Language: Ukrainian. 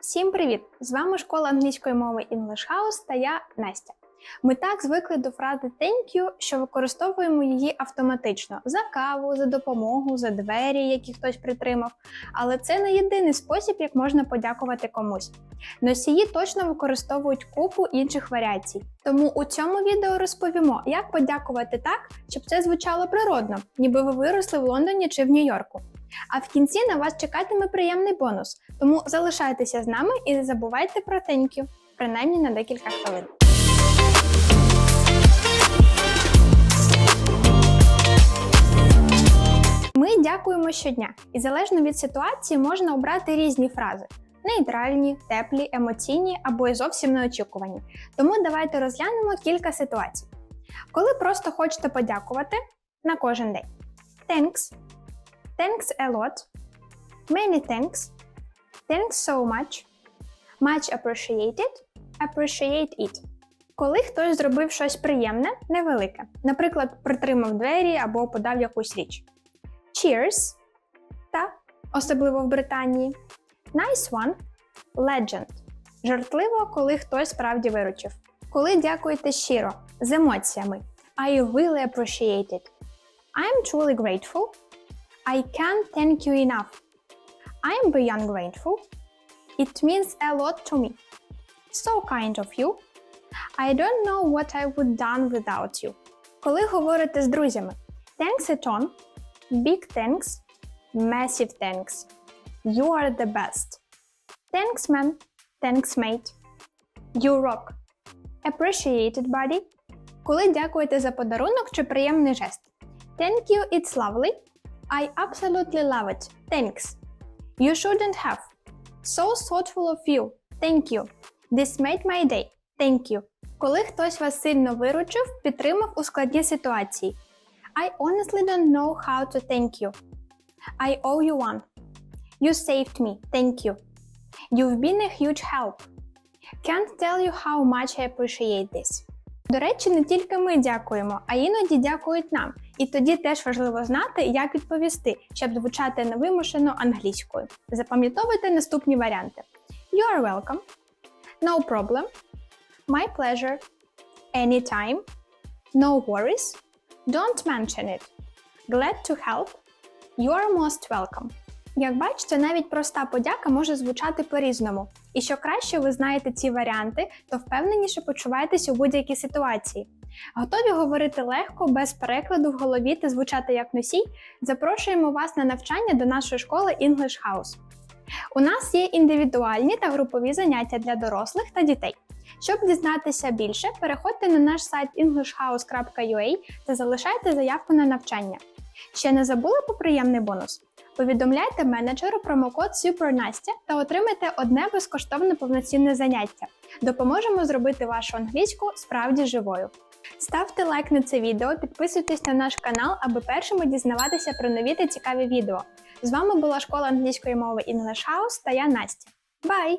Всім привіт! З вами школа англійської мови English House та я Настя. Ми так звикли до фрази thank you, що використовуємо її автоматично за каву, за допомогу, за двері, які хтось притримав. Але це не єдиний спосіб, як можна подякувати комусь. Носії точно використовують купу інших варіацій. Тому у цьому відео розповімо, як подякувати так, щоб це звучало природно, ніби ви виросли в Лондоні чи в Нью-Йорку. А в кінці на вас чекатиме приємний бонус. Тому залишайтеся з нами і не забувайте про you, принаймні на декілька хвилин. Ми дякуємо щодня, і залежно від ситуації можна обрати різні фрази: нейтральні, теплі, емоційні або й зовсім неочікувані. Тому давайте розглянемо кілька ситуацій. Коли просто хочете подякувати на кожен день. Thanks. Thanks a lot. Many thanks. Thanks so much. Much appreciated. Appreciate it. Коли хтось зробив щось приємне, невелике, наприклад, притримав двері або подав якусь річ. Cheers. Та, особливо в Британії. Nice one. Legend. Жартливо, коли хтось справді виручив. Коли дякуєте щиро, з емоціями. I really appreciate it. I'm truly grateful. I can't thank you enough. I'm beyond grateful. It means a lot to me. So kind of you. I don't know what I would done without you. Коли говорите з друзями, thanks a ton, big thanks, massive thanks. You are the best. Thanks man, thanks mate. You rock. Appreciated buddy. Коли дякуєте за подарунок чи приємний жест. Thank you, it's lovely. I absolutely love it. Thanks. You shouldn't have. So thoughtful of you. Thank you. This made my day. Thank you. Коли хтось вас сильно виручив, підтримав у складній ситуації. I honestly don't know how to thank you. I owe you one. You saved me. Thank you. You've been a huge help. Can't tell you how much I appreciate this. До речі, не тільки ми дякуємо, а іноді дякують нам. І тоді теж важливо знати, як відповісти, щоб звучати невимушено англійською. Запам'ятовуйте наступні варіанти: You are welcome. No problem. My pleasure. Anytime. No worries. Don't mention it. Glad to help. You are most welcome. Як бачите, навіть проста подяка може звучати по-різному. І що краще ви знаєте ці варіанти, то впевненіше почуваєтесь у будь-якій ситуації. Готові говорити легко, без перекладу в голові та звучати як носій? Запрошуємо вас на навчання до нашої школи English House. У нас є індивідуальні та групові заняття для дорослих та дітей. Щоб дізнатися більше, переходьте на наш сайт englishhouse.ua та залишайте заявку на навчання. Ще не забули про приємний бонус? Повідомляйте менеджеру промокод SUPERNASTя та отримайте одне безкоштовне повноцінне заняття. Допоможемо зробити вашу англійську справді живою. Ставте лайк на це відео, підписуйтесь на наш канал, аби першими дізнаватися про нові та цікаві відео. З вами була школа англійської мови English House та я Настя. Бай!